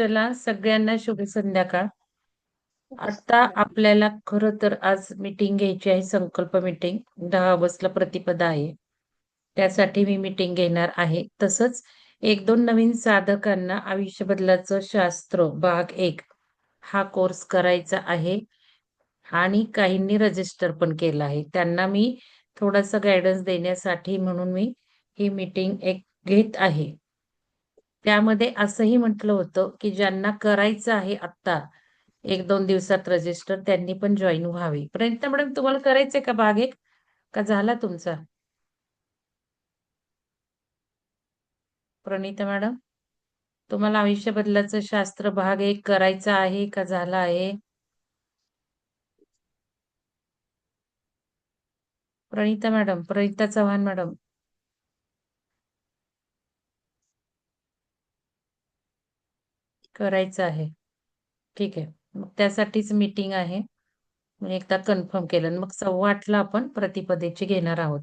चला सगळ्यांना शुभ संध्याकाळ. आता आपल्याला खरं तर आज मीटिंग घ्यायची आहे संकल्प मीटिंग दहा ऑगस्टला प्रतिपदा आहे. त्यासाठी मी मीटिंग घेणार आहे. तसंच एक दोन नवीन साधकांना आयुष्य बदलाचं शास्त्र भाग एक हा कोर्स करायचा आहे. आणि काहींनी रजिस्टर पण केलं आहे. त्यांना मी थोडासा गायडन्स देण्यासाठी म्हणून मी ही मीटिंग एक घेत आहे. त्यामध्ये असंही म्हटलं होतं की ज्यांना करायचं आहे आत्ता एक दोन दिवसात रजिस्टर त्यांनी पण जॉईन व्हावी. प्रणिता मॅडम तुम्हाला करायचंय का भाग एक? का झाला तुमचा? प्रणिता मॅडम तुम्हाला आयुष्य बदलाचं शास्त्र भाग एक करायचा आहे का झाला आहे? प्रणिता मॅडम प्रणिता चव्हाण मॅडम करायचं आहे. ठीक आहे. मग त्यासाठीच मीटिंग आहे. मी एकदा कन्फर्म केलं आणि मग सव्वा आठला आपण प्रतिपदेची घेणार आहोत.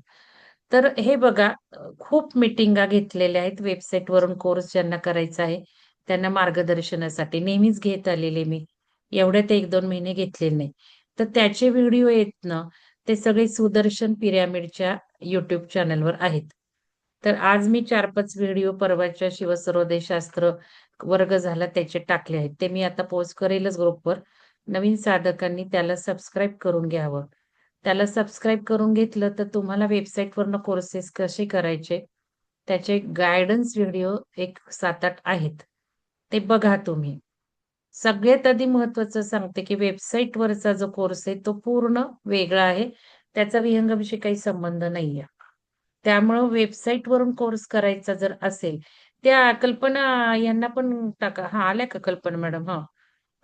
तर हे बघा खूप मिटिंगा घेतलेल्या आहेत. वेबसाईट वरून कोर्स ज्यांना करायचा आहे त्यांना मार्गदर्शनासाठी नेहमीच घेत आलेले मी. एवढ्यात एक दोन महिने घेतलेले नाही. तर त्याचे व्हिडिओ येत ना ते सगळे सुदर्शन पिरॅमिडच्या युट्यूब चॅनलवर आहेत. तर आज मी चार पाच व्हिडिओ परवाच्या शिवसर्वदेशास्त्र वर्ग झाला त्याचे टाकले आहेत. ते मी आता पोस्ट करेलच ग्रुपवर नवीन साधकांनी त्याला सबस्क्राईब करून घ्यावं. त्याला सबस्क्राईब करून घेतलं तर तुम्हाला वेबसाईटवरनं कोर्सेस कसे करायचे त्याचे गायडन्स व्हिडिओ एक सात आठ आहेत. ते बघा तुम्ही. सगळ्यात आधी महत्वाचं सांगते की वेबसाईटवरचा जो कोर्स आहे तो पूर्ण वेगळा आहे. त्याचा विहंगाविषयी काही संबंध नाहीये. त्यामुळं वेबसाईटवरून कोर्स करायचा जर असेल त्या कल्पना यांना पण टाका. हा आल्या का कल्पना मॅडम हा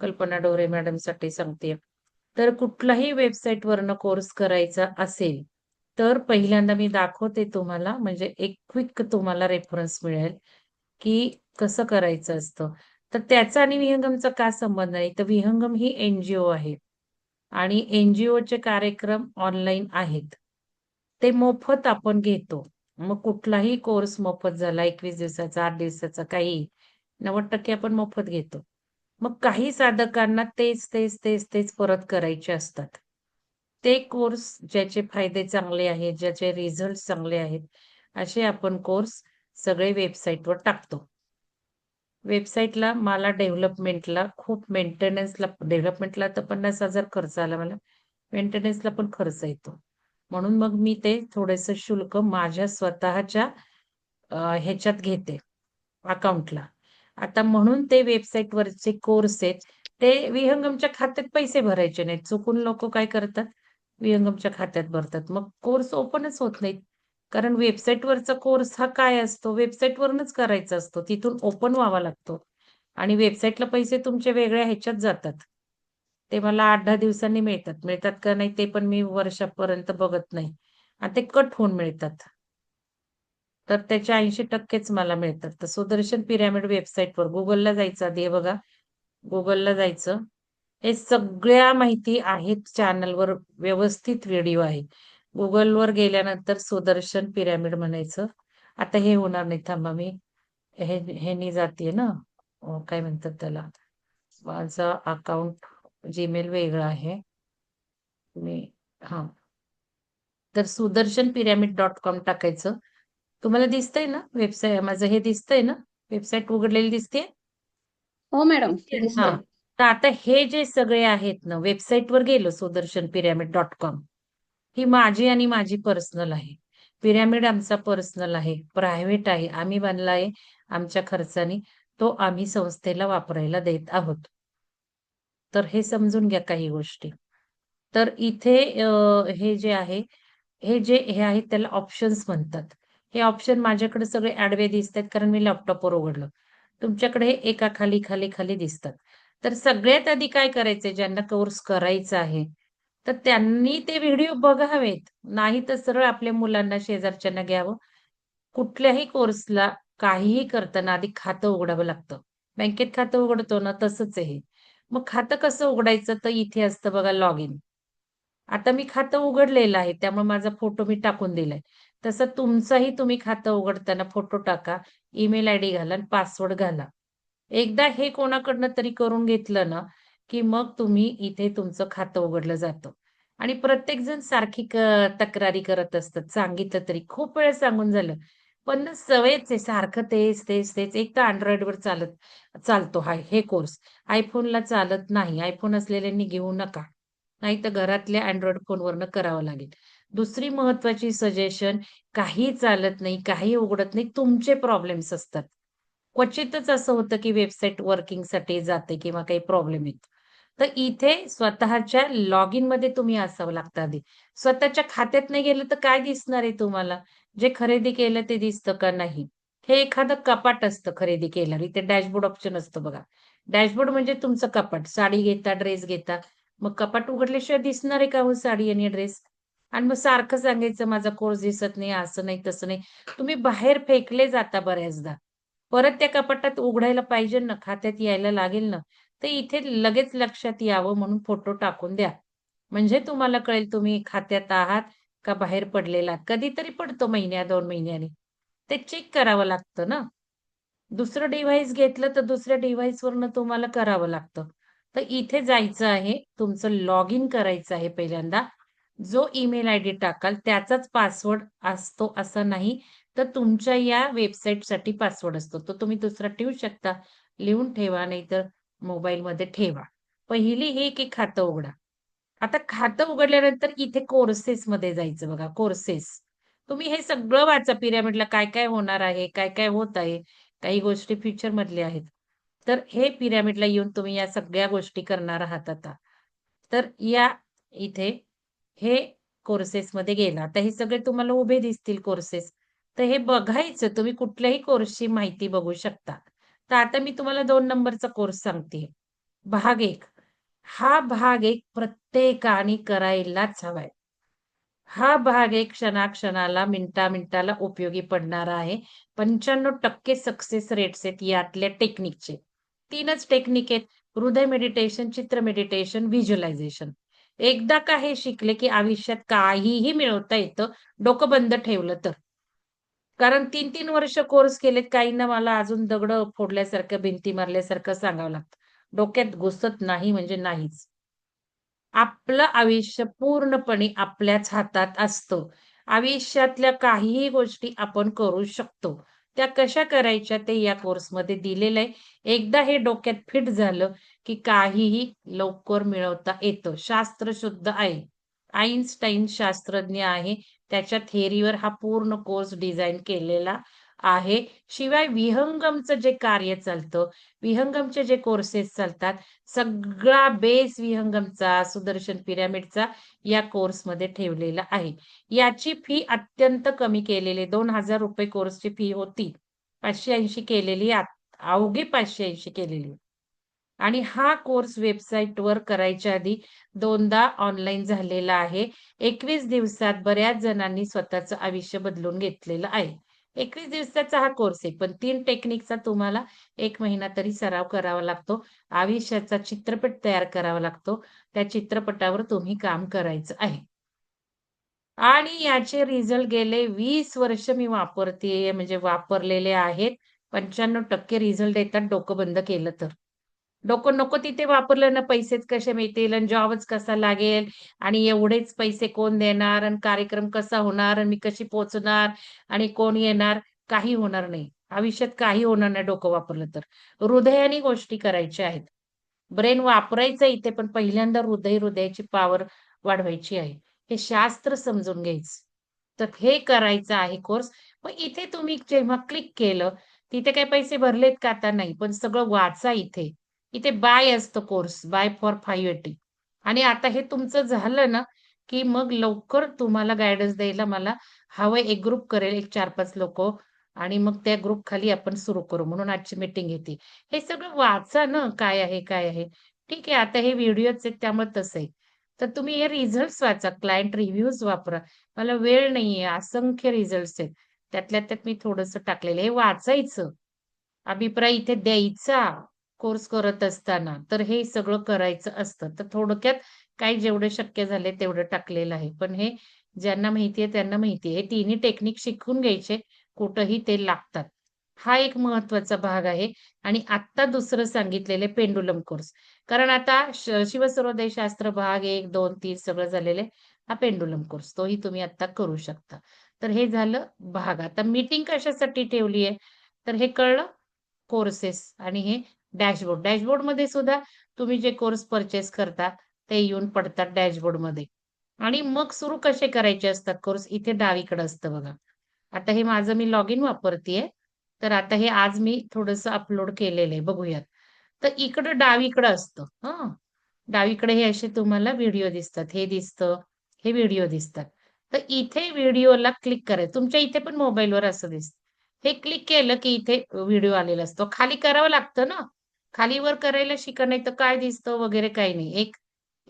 कल्पना डोरे मॅडमसाठी सांगते. तर कुठलाही वेबसाईट वरनं कोर्स करायचा असेल तर पहिल्यांदा मी दाखवते तुम्हाला म्हणजे एक क्विक तुम्हाला रेफरन्स मिळेल की कसं करायचं असतं. तर त्याचा आणि विहंगमचा का संबंध नाही? तर विहंगम ही एनजीओ आहे. आणि एनजीओचे कार्यक्रम ऑनलाईन आहेत. ते मोफत आपण घेतो. मग कुठलाही कोर्स मोफत झाला एकवीस दिवसाचा आठ दिवसाचा काही नव्वद टक्के आपण मोफत घेतो. मग काही साधकांना तेच तेच तेच तेच परत करायचे असतात. ते कोर्स ज्याचे फायदे चांगले आहेत ज्याचे रिझल्ट चांगले आहेत असे आपण कोर्स सगळे वेबसाईटवर टाकतो. वेबसाईटला मला डेव्हलपमेंटला खूप मेंटेनन्सला डेव्हलपमेंटला तर पन्नास हजार खर्च आला मला. मेंटेनन्सला पण खर्च येतो. म्हणून मग मी ते थोडेस शुल्क माझ्या स्वतःच्या ह्याच्यात घेते अकाउंटला आता म्हणून ते वेबसाईट वरचे कोर्स आहेत ते विहंगमच्या खात्यात पैसे भरायचे नाहीत. चुकून लोक काय करतात? विहंगमच्या खात्यात भरतात. मग कोर्स ओपनच होत नाहीत. कारण वेबसाईट वरचा कोर्स हा काय असतो? वेबसाईट वरूनच करायचा असतो. तिथून ओपन व्हावा लागतो. आणि वेबसाईटला पैसे तुमचे वेगळ्या ह्याच्यात जातात. ते मला आठ दहा दिवसांनी मिळतात. मिळतात का नाही ते पण मी वर्षापर्यंत बघत नाही. आणि ते कट होऊन मिळतात. तर त्याचे ऐंशी टक्केच मला मिळतात. तर सुदर्शन पिरॅमिड वेबसाईटवर गुगलला जायचं आधी बघा. गुगलला जायचं. हे सगळ्या माहिती आहेत चॅनलवर व्यवस्थित व्हिडिओ आहे. गुगलवर गेल्यानंतर सुदर्शन पिरॅमिड म्हणायचं. आता हे होणार नाही. थांबा मी. हे ह्यानी जाते ना. काय म्हणतात त्याला? माझा अकाउंट जीमेल वेगळा आहे. मी हा. तर सुदर्शन पिरॅमिड डॉट कॉम टाकायचं. तुम्हाला दिसतंय ना वेबसाईट माझं हे दिसतंय ना? वेबसाईट उघडलेली दिसते हो मॅडम. हा. तर आता हे जे सगळे आहेत ना वेबसाईटवर गेलो सुदर्शन पिरॅमिड डॉट कॉम. ही माझी आणि माझी पर्सनल आहे. पिरॅमिड आमचा पर्सनल आहे. प्रायव्हेट आहे. आम्ही बांधला आहे आमच्या खर्चाने. तो आम्ही संस्थेला वापरायला देत आहोत. तर हे समजून घ्या काही गोष्टी. तर इथे हे जे आहे हे जे हे आहेत त्याला ऑप्शन्स म्हणतात. हे ऑप्शन माझ्याकडे सगळे आडवे दिसतात कारण मी लॅपटॉपवर उघडलं. तुमच्याकडे हे एका खाली खाली खाली दिसतात. तर सगळ्यात आधी काय करायचंय? ज्यांना कोर्स करायचा आहे तर त्यांनी ते व्हिडिओ बघावेत. नाही तर सरळ आपल्या मुलांना शेजारच्यांना घ्यावं. कुठल्याही कोर्सला काहीही करताना आधी खातं उघडावं लागतं. बँकेत खातं उघडतो ना तसंच आहे हे. मग खातं कसं उघडायचं तर इथे असतं बघा लॉग इन आता मी खातं उघडलेलं आहे त्यामुळे माझा फोटो मी टाकून दिलाय तसं तुमचंही तुम्ही खातं उघडताना फोटो टाका ईमेल आय डी घाला आणि पासवर्ड घाला एकदा हे कोणाकडनं तरी करून घेतलं ना, की मग तुम्ही इथे तुमचं खातं उघडलं जातं. आणि प्रत्येकजण सारखी तक्रारी करत असतात. सांगितलं तरी खूप वेळ सांगून झालं. पण सवयच आहे सारखं तेच, तेच, तेच. एक तर अँड्रॉइडवर चालत चालतो हा हे कोर्स. आयफोनला चालत नाही. आयफोन असलेल्यांनी घेऊ नका. नाहीतर घरातल्या अँड्रॉइड फोनवरनं करावं लागेल. दुसरी महत्त्वाची सजेशन काही चालत नाही, काही उघडत नाही. तुमचे प्रॉब्लेम्स असतात. क्वचितच असं होतं, की वेबसाईट वर्किंगसाठी जाते किंवा काही प्रॉब्लेम येतो. तर इथे स्वतःच्या लॉग इनमध्ये तुम्ही असावं लागतं आधी. स्वतःच्या खात्यात नाही गेलं तर काय दिसणार आहे तुम्हाला? जे खरेदी केलं ते दिसतं का? नाही. हे एखादं कपाट असतं खरेदी केल्यावर. इथे डॅशबोर्ड ऑप्शन असतं बघा. डॅशबोर्ड म्हणजे तुमचं कपाट. साडी घेता, ड्रेस घेता. मग कपाट उघडल्याशिवाय दिसणार आहे का हो साडी आणि ड्रेस? आणि मग सारखं सांगायचं माझा कोर्स दिसत नाही, असं नाही, तसं नाही. तुम्ही बाहेर फेकले जाता बऱ्याचदा. परत त्या कपाटात उघडायला पाहिजे ना, खात्यात यायला लागेल ना. तर इथे लगेच लक्षात यावं म्हणून फोटो टाकून द्या. म्हणजे तुम्हाला कळेल तुम्ही खात्यात आहात का बाहेर पडलेला कधीतरी पडतो महिन्या दोन महिन्याने. ते चेक करावं लागतं ना. दुसरं डिव्हाइस घेतलं तर दुसऱ्या डिव्हाइसवरनं तुम्हाला करावं लागतं. तर इथे जायचं आहे, तुमचं लॉग इन करायचं आहे पहिल्यांदा. जो ईमेल आयडी टाकाल त्याचाच पासवर्ड असतो असं नाही. तर तुमच्या या वेबसाईटसाठी पासवर्ड असतो. तो तुम्ही दुसरा ठेवू शकता. लिहून ठेवा नाहीतर मोबाईलमध्ये ठेवा. पहिली ही की खातं उघडा. आता खातं उघडल्यानंतर इथे कोर्सेस मध्ये जायचं बघा, कोर्सेस. तुम्ही हे सगळं वाचा पिरॅमिडला काय-काय होणार आहे, काय-काय होत आहे. काही गोष्टी फ्युचर मधल्या आहेत. तर हे पिरॅमिडला येऊन तुम्ही या सगळ्या गोष्टी करणार आहात आता. तर या इथे हे कोर्सेस मध्ये गेला. तर हे सगळे तुम्हाला उभे दिसतील कोर्सेस. तर हे बघायचं तुम्ही कुठल्याही कोर्सची माहिती बघू शकता. तर आता मी तुम्हाला दोन नंबरचा कोर्स सांगते भाग एक हा भाग एक प्रत्येकाने करायलाच हवाय. हा भाग एक क्षणाक्षणाला, मिनटा मिनटाला उपयोगी पडणारा आहे. 95% सक्सेस रेट्स आहेत यातल्या टेक्निकचे. तीनच टेक्निक आहेत. हृदय मेडिटेशन, चित्र मेडिटेशन, व्हिज्युअलायझेशन. एकदा का हे शिकले, की आयुष्यात काहीही मिळवता येतं, डोकं बंद ठेवलं तर. कारण 3-3 वर्ष कोर्स केलेत. काहींना मला अजून दगडं फोडल्यासारखं, भिंती मारल्यासारखं सांगावं लागतं. डोक्यात घुसत नाही म्हणजे नाहीच. आपलं आयुष्य पूर्णपणे आपल्याच हातात असतं. आयुष्यातल्या काहीही गोष्टी आपण करू शकतो. त्या कशा करायच्या ते या कोर्समध्ये दिलेलं आहे. एकदा हे डोक्यात फिट झालं, की काहीही लवकर मिळवता येतं. शास्त्र शुद्ध आहे. आईन्स्टाईन शास्त्रज्ञ आहे. त्याच्या थेरीवर हा पूर्ण कोर्स डिझाईन केलेला आहे. शिवाय विहंगमचं जे कार्य चालतं, विहंगमचे जे कोर्सेस चालतात, सगळा बेस विहंगमचा, सुदर्शन पिरॅमिडचा या कोर्समध्ये ठेवलेला आहे. याची फी अत्यंत कमी केलेली दोन हजार रुपये कोर्सची फी होती. 580 केलेली अवघे पाचशे ऐंशी केलेली आणि हा कोर्स वेबसाईटवर करायच्या आधी दोनदा ऑनलाईन झालेला आहे. 21 दिवसात बऱ्याच जणांनी स्वतःचं आयुष्य बदलून घेतलेलं आहे. 21 दिवसाचा हा कोर्स आहे. पण तीन टेक्निकचा तुम्हाला एक महिना तरी सराव करावा लागतो. आयुष्याचा चित्रपट तयार करावा लागतो. त्या चित्रपटावर तुम्ही काम करायचं आहे. आणि याचे रिझल्ट गेले वीस वर्ष मी वापरते म्हणजे वापरलेले आहेत. 95% रिझल्ट येतात डोकं बंद केलं तर. डोकं नको तिथे वापरलं ना पैसेच कसे मिळतील आणि जॉबच कसा लागेल आणि एवढेच पैसे कोण देणार आणि कार्यक्रम कसा होणार आणि मी कशी पोचणार आणि कोण येणार? काही होणार नाही. आयुष्यात काही होणार नाही डोकं वापरलं तर. हृदयाने गोष्टी करायच्या आहेत. ब्रेन वापरायचं इथे, पण पहिल्यांदा हृदय, हृदयाची पॉवर वाढवायची आहे. हे शास्त्र समजून घ्यायचं. तर हे करायचं आहे कोर्स. मग इथे तुम्ही जेव्हा क्लिक केलं, तिथे काही पैसे भरलेत का? आता नाही. पण सगळं वाचा इथे. इथे बाय असतं कोर्स, बाय फॉर 580 आणि आता हे तुमचं झालं ना, की मग लवकर तुम्हाला गायडन्स द्यायला मला हवं एक ग्रुप करेल, एक चार पाच लोक आणि मग त्या ग्रुप खाली आपण सुरू करू. म्हणून आजची मीटिंग येते हे सगळं वाचा ना, काय आहे, काय आहे. ठीक आहे, आता हे व्हिडिओज आहेत त्यामुळे तसं आहे. तर तुम्ही हे रिझल्ट वाचा, क्लायंट रिव्ह्यूज वापरा. मला वेळ नाहीये, असंख्य रिझल्ट्स आहेत. त्यातल्या त्यात मी थोडस टाकलेलं हे वाचायचं. अभिप्राय इथे द्यायचा कोर्स करत असताना. तर हे सगळं करायचं असतं. तर थोडक्यात काही जेवढे शक्य झाले तेवढं टाकलेलं आहे. पण हे ज्यांना माहितीये त्यांना माहिती आहे. हे तिन्ही टेक्निक शिकून घ्यायचे. कुठंही ते लागतात. हा एक महत्त्वाचा भाग आहे आणि आत्ता दुसरं सांगितलेलं पेंडुलम कोर्स. कारण आता शिवसर्वोदय शास्त्र भाग 1, 2, 3 सगळं झालेले हा पेंडुलम कोर्स तोही तुम्ही आता करू शकता. तर हे झालं भाग. आता मीटिंग कशासाठी ठेवली आहे? तर हे कळलं कोर्सेस आणि हे डॅशबोर्ड. डॅशबोर्डमध्ये सुद्धा तुम्ही जे कोर्स पर्चेस करता ते येऊन पडतात डॅशबोर्डमध्ये. आणि मग सुरू कसे करायचे असतात कोर्स इथे डावीकडे असतं बघा. आता हे माझं मी लॉग इन वापरतेय तर आता हे आज मी थोडस अपलोड केलेलं आहे बघूयात. तर इकडं डावीकडं असतं हा डावीकडे हे असे तुम्हाला व्हिडिओ दिसतात. हे दिसतं, हे व्हिडिओ दिसतात. तर इथे व्हिडिओला क्लिक करायचं. तुमच्या इथे पण मोबाईलवर असं दिसतं. हे क्लिक केलं की इथे व्हिडिओ आलेला असतो. खाली करावं लागतं ना. खाली वर करायला शिका नाही तर काय दिसतं वगैरे काही नाही. एक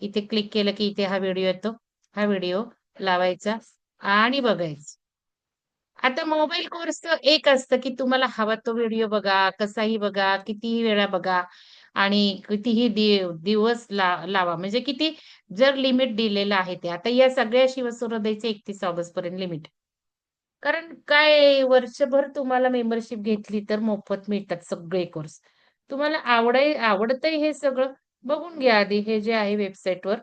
इथे क्लिक केलं की इथे हा व्हिडिओ येतो. हा व्हिडिओ लावायचा आणि बघायचं. आता मोबाईल कोर्सचं एक असतं, की तुम्हाला हवा तो व्हिडिओ बघा, कसाही बघा, कितीही वेळा बघा आणि कितीही दिवस ला लावा. म्हणजे किती जर लिमिट दिलेलं आहे ते. आता या सगळ्या शिवसुरोदयचे एकतीस ऑगस्ट पर्यंत लिमिट. कारण काय वर्षभर तुम्हाला मेंबरशिप घेतली तर मोफत मिळतात सगळे कोर्स. तुम्हाला आवडाय आवडतंय हे सगळं, बघून घ्या आधी हे जे आहे वेबसाईटवर.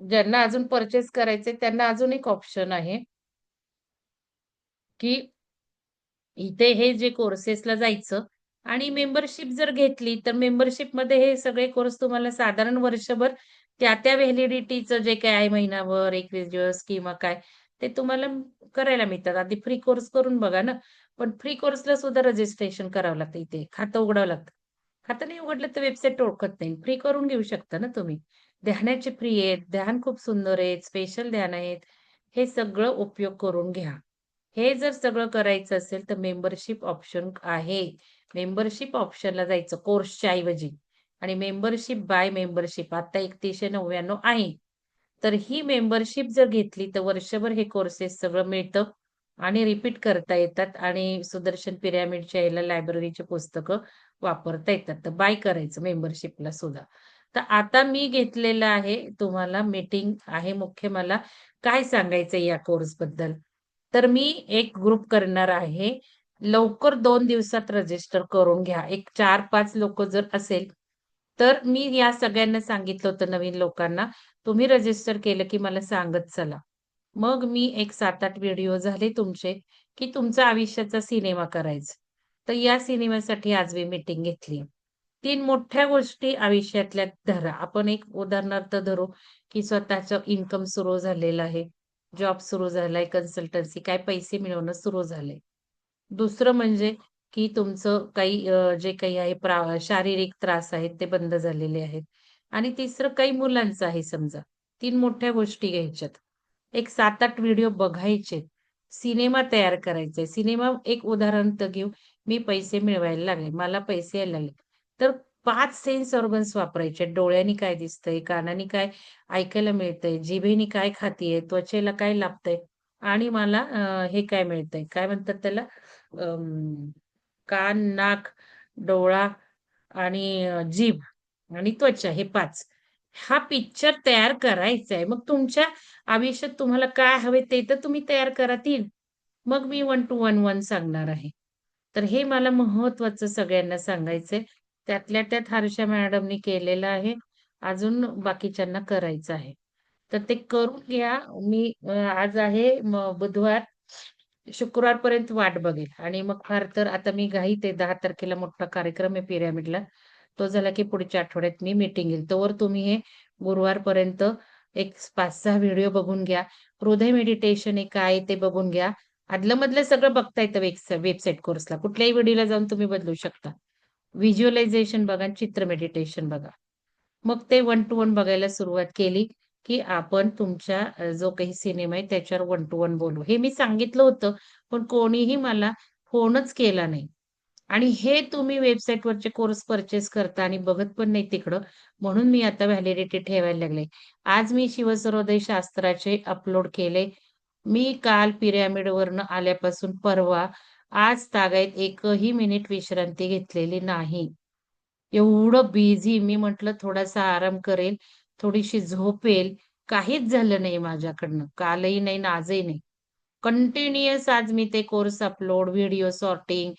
ज्यांना अजून पर्चेस करायचंय त्यांना अजून एक ऑप्शन आहे. की इथे हे जे कोर्सेसला जायचं आणि मेंबरशिप जर घेतली, तर मेंबरशिपमध्ये हे सगळे कोर्स तुम्हाला साधारण वर्षभर त्या-त्या व्हॅलिडिटीचं जे काय आहे महिनाभर, 21 दिवस किंवा काय, ते तुम्हाला करायला मिळतात. आधी फ्री कोर्स करून बघा ना. पण फ्री कोर्सला सुद्धा रजिस्ट्रेशन करावं लागतं इथे. खातं उघडावं लागतं. खातं नाही उघडलं तर वेबसाईट ओळखत नाही. फ्री करून घेऊ शकता ना तुम्ही. ध्यानाचे फ्री आहेत, ध्यान खूप सुंदर आहेत, स्पेशल ध्यान आहेत. हे सगळं उपयोग करून घ्या. हे जर सगळं करायचं असेल, तर मेंबरशिप ऑप्शन आहे. मेंबरशिप ऑप्शनला जायचं कोर्सच्या ऐवजी आणि मेंबरशिप बाय मेंबरशिप आता 3199 आहे. तर ही मेंबरशिप जर घेतली, तर वर्षभर हे कोर्सेस सगळं मिळतं आणि रिपीट करता येतात आणि सुदर्शन पिरॅमिडच्या याला लायब्ररीची पुस्तकं वापरता येतात. तर बाय करायचं मेंबरशिपला सुद्धा. तर आता मी घेतलेलं आहे तुम्हाला मीटिंग आहे मुख्य मला काय सांगायचं या कोर्सबद्दल. तर मी एक ग्रुप करणार आहे. लवकर दोन दिवसात रजिस्टर करून घ्या. एक चार पाच लोक जर असेल, तर मी या सगळ्यांना सांगितलं होतं नवीन लोकांना, तुम्ही रजिस्टर केलं की मला सांगत चला. मग मी एक 7-8 व्हिडिओ झाले तुमचे, की तुमचा आयुष्याचा सिनेमा करायचा. तर या सिनेमासाठी आज मी मीटिंग घेतली. तीन मोठ्या गोष्टी आयुष्यातल्या धरा. आपण एक उदाहरणार्थ धरू, की स्वतःचं इन्कम सुरू झालेलं आहे. जॉब सुरू झालाय, कन्सल्टन्सी, काय पैसे मिळवणं सुरू झालंय. दुसरं म्हणजे, की तुमचं काही जे काही आहे प्रा शारीरिक त्रास आहेत ते बंद झालेले आहेत. आणि तिसरं काही मुलांचं आहे समजा. तीन मोठ्या गोष्टी घ्यायच्यात. एक 7-8 व्हिडिओ बघायचे. सिनेमा तयार करायचा सिनेमा एक उदाहरण तर घेऊ. मी पैसे मिळवायला लागले. मला पैसे यायला लागले. तर पाच सेन्स ऑर्गन्स वापरायचे. डोळ्यांनी काय दिसतंय, कानाने काय ऐकायला मिळतंय, जिभेने काय खातीये, त्वचेला काय लाभतंय आणि मला हे काय मिळतंय, काय म्हणतात त्याला अं, कान, नाक, डोळा आणि जीभ आणि त्वचा हे पाच हा पिक्चर तयार करायचा आहे. मग तुमच्या आयुष्यात तुम्हाला काय हवे ते तर तुम्ही तयार करा 3. मग मी वन टू वन वन सांगणार आहे. तर हे मला महत्वाचं सगळ्यांना सांगायचंय. त्यातल्या त्यात हर्षा मॅडमनी केलेलं आहे. अजून बाकीच्यांना करायचं आहे. तर ते करून घ्या. मी आज आहे बुधवार, शुक्रवारपर्यंत वाट बघेल आणि मग फार तर आता मी घाई ते दहा तारखेला मोठा कार्यक्रम आहे पिरॅमिडला. तो झाला की पुढच्या आठवड्यात मी मीटिंग येईल तोवर तुम्ही हे गुरुवारपर्यंत एक 5-6 व्हिडिओ बघून घ्या. हृदय मेडिटेशन हे काय ते बघून घ्या. आदलं-मधलं सगळं बघता येतं वेबसाईट कोर्सला. कुठल्याही व्हिडिओला जाऊन तुम्ही बदलू शकता. व्हिज्युअलायझेशन बघा चित्र मेडिटेशन बघा. मग ते वन टू वन बघायला सुरुवात केली, की आपण तुमच्या जो काही सिनेमा आहे त्याच्यावर वन टू वन बोलू. हे मी सांगितलं होतं, पण कोणीही मला फोनच केला नाही. आणि हे तुम्ही वेबसाईटवरचे कोर्स पर्चेस करता आणि बघत पण नाही तिकडं. म्हणून मी आता व्हॅलिडिटी ठेवायला लागले. आज मी शिवसरोदय शास्त्राचे अपलोड केले. मी काल पिरॅमिडवरनं आल्यापासून परवा आज तागायत एकही मिनिट विश्रांती घेतलेली नाही. एवढं बिझी मी म्हटलं थोडासा आराम करेल, थोडीशी झोपेल. काहीच झालं नाही माझ्याकडनं. कालही नाही आजही नाही. कंटिन्युअस आज मी ते कोर्स अपलोड, व्हिडिओ सॉर्टिंग,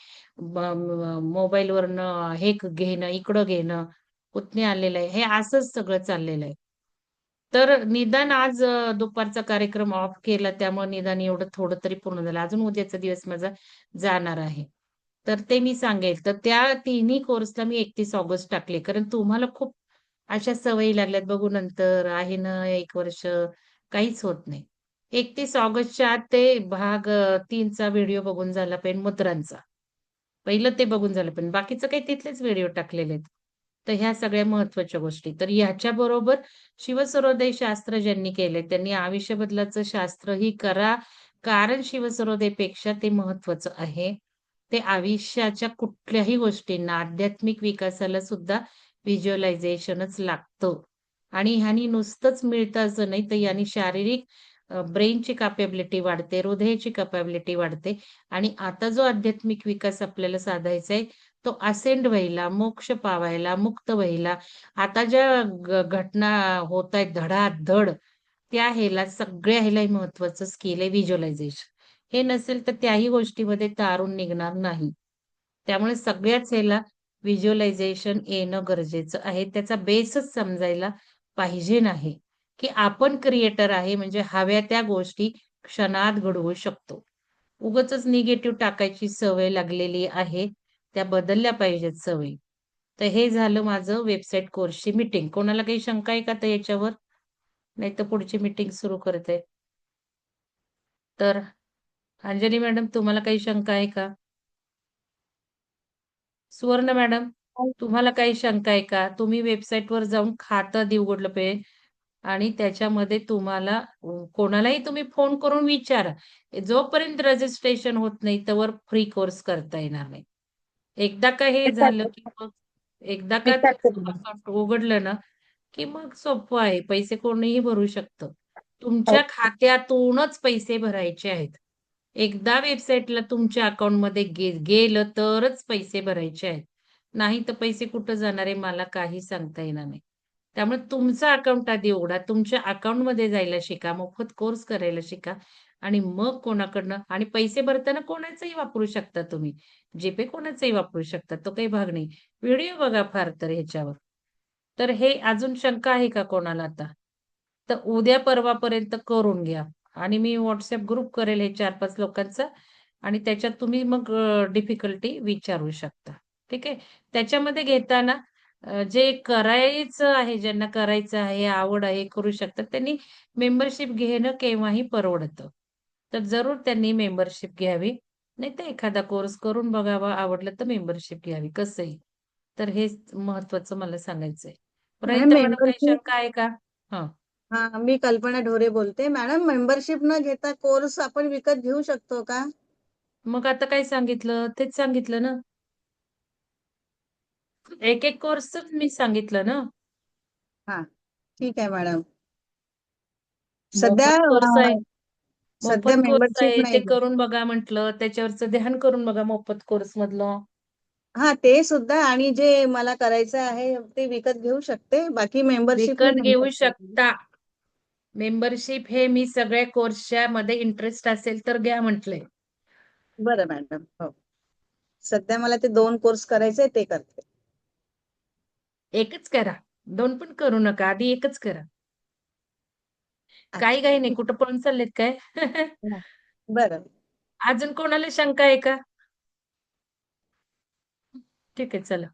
मोबाईलवरनं हे घेणं, इकडं घेणं, उतने आलेलं आहे. हे असंच सगळं चाललेलं आहे. तर निदान आज दुपारचा कार्यक्रम ऑफ केला त्यामुळे निदान एवढं थोडं तरी पूर्ण झालं. अजून उद्याचा दिवस माझा जाणार आहे. तर ते मी सांगेल. तर त्या तिन्ही कोर्सला मी 31 ऑगस्ट टाकले. कारण तुम्हाला खूप अशा सवयी लागल्यात बघू नंतर आहे ना एक वर्ष काहीच होत नाही. 31 ऑगस्टच्या आत ते भाग तीनचा व्हिडिओ बघून झाला पाहिजे मुद्रांचा. पहिलं ते बघून झालं पण बाकीचं काही तिथलेच व्हिडिओ टाकलेले आहेत. तर ह्या सगळ्या महत्त्वाच्या गोष्टी. तर ह्याच्या बरोबर शिवसरोदय शास्त्र ज्यांनी केले त्यांनी आयुष्य बदलाचं शास्त्र ही करा. कारण शिवसरोदयपेक्षा ते महत्वाचं आहे. ते आयुष्याच्या कुठल्याही गोष्टींना आध्यात्मिक विकासाला सुद्धा व्हिज्युअलायझेशनच लागतं. आणि ह्यानी नुसतंच मिळतं असं नाही, तर यांनी शारीरिक ब्रेनची कॅपेबिलिटी वाढते, हृदयाची कॅपेबिलिटी वाढते आणि आता जो आध्यात्मिक विकास आपल्याला साधायचा आहे, तो असेंड व्हायला, मोक्ष पावायला, मुक्त व्हायला, आता ज्या घटना होत आहेत धडाधड, त्या ह्याला सगळ्या ह्याला हे स्किल आहे व्हिज्युअलायझेशन. हे नसेल तर त्याही गोष्टीमध्ये तारून निघणार नाही. त्यामुळे सगळ्याच ह्याला व्हिज्युअलायझेशन येणं गरजेचं आहे. त्याचा बेसच समजायला पाहिजे नाही, की आपण क्रिएटर आहे म्हणजे हव्या त्या गोष्टी क्षणात घडवू शकतो. उगाचच निगेटिव्ह टाकायची सवय लागलेली आहे. त्या बदलल्या पाहिजेत सवयी. तर हे झालं माझं वेबसाईट कोर्सची मीटिंग. कोणाला काही शंका आहे का आता याच्यावर? नाहीतर पुढची मीटिंग सुरू करते. तर अंजली मॅडम तुम्हाला काही शंका आहे का? सुवर्ण मॅडम तुम्हाला काही शंका आहे का? तुम्ही वेबसाईटवर जाऊन खातं आधी उघडलं पाहिजे आणि त्याच्यामध्ये तुम्हाला कोणालाही तुम्ही फोन करून विचारा. जोपर्यंत रजिस्ट्रेशन होत नाही तोवर फ्री कोर्स करता येणार नाही. एकदा का हे झालं की मग एकदा का अकाउंट उघडलं ना, की मग सोपं आहे. पैसे कोणीही भरू शकतं. तुमच्या खात्यातूनच पैसे भरायचे आहेत. एकदा वेबसाईटला तुमच्या अकाउंटमध्ये गे गेलं तरच पैसे भरायचे आहेत. नाही तर पैसे कुठं जाणार आहे मला काही सांगता येणार नाही. त्यामुळे तुमचा अकाउंट आधी उघडा. तुमच्या अकाउंटमध्ये जायला शिका. मोफत कोर्स करायला शिका आणि मग कोणाकडनं आणि पैसे भरताना कोणाचंही वापरू शकता तुम्ही. जीपे कोणाचंही वापरू शकता. तो काही भाग नाही. व्हिडिओ बघा फार तर ह्याच्यावर. तर हे अजून शंका आहे का कोणाला आता? तर उद्या परवापर्यंत करून घ्या आणि मी व्हॉट्सअप ग्रुप करेल हे 4-5 लोकांचा आणि त्याच्यात तुम्ही मग डिफिकल्टी विचारू शकता. ठीक आहे. त्याच्यामध्ये घेताना जे करायचं आहे, ज्यांना करायचं आहे, आवड आहे, करू शकतात, त्यांनी मेंबरशिप घेणं केव्हाही परवडतं. तर जरूर त्यांनी मेंबरशिप घ्यावी. नाहीतर एखादा कोर्स करून बघावा, आवडलं तर मेंबरशिप घ्यावी कसंही. तर हेच महत्त्वाचं मला सांगायचंय. शंका आहे का? हां. हा मी कल्पना ढोरे बोलते मॅडम मेंबरशिप न घेता कोर्स आपण विकत घेऊ शकतो का मग आता काय सांगितलं? तेच सांगितलं ना. एक एक कोर्सच मी सांगितलं ना. हा ठीक आहे मॅडम सध्या कोर्स आहे. सध्या मोफत कोर्स आहे. ते करून बघा म्हटलं. त्याच्यावरचं ध्यान करून बघा मोफत कोर्स मधलं. हा ते सुद्धा आणि जे मला करायचं आहे ते विकत घेऊ शकते बाकी मेंबरशिप विकत घेऊ शकता. मेंबरशिप हे मी सगळ्या कोर्सच्या मध्ये इंटरेस्ट असेल तर घ्या म्हटलंय. बरं मॅडम हो सध्या मला ते दोन कोर्स करायचे ते करते एकच करा. 2 पण करू नका. आधी एकच करा. काही काही नाही. कुठं पळून चाललेत काय? बरं अजून कोणाला शंका आहे का? ठीक आहे चला.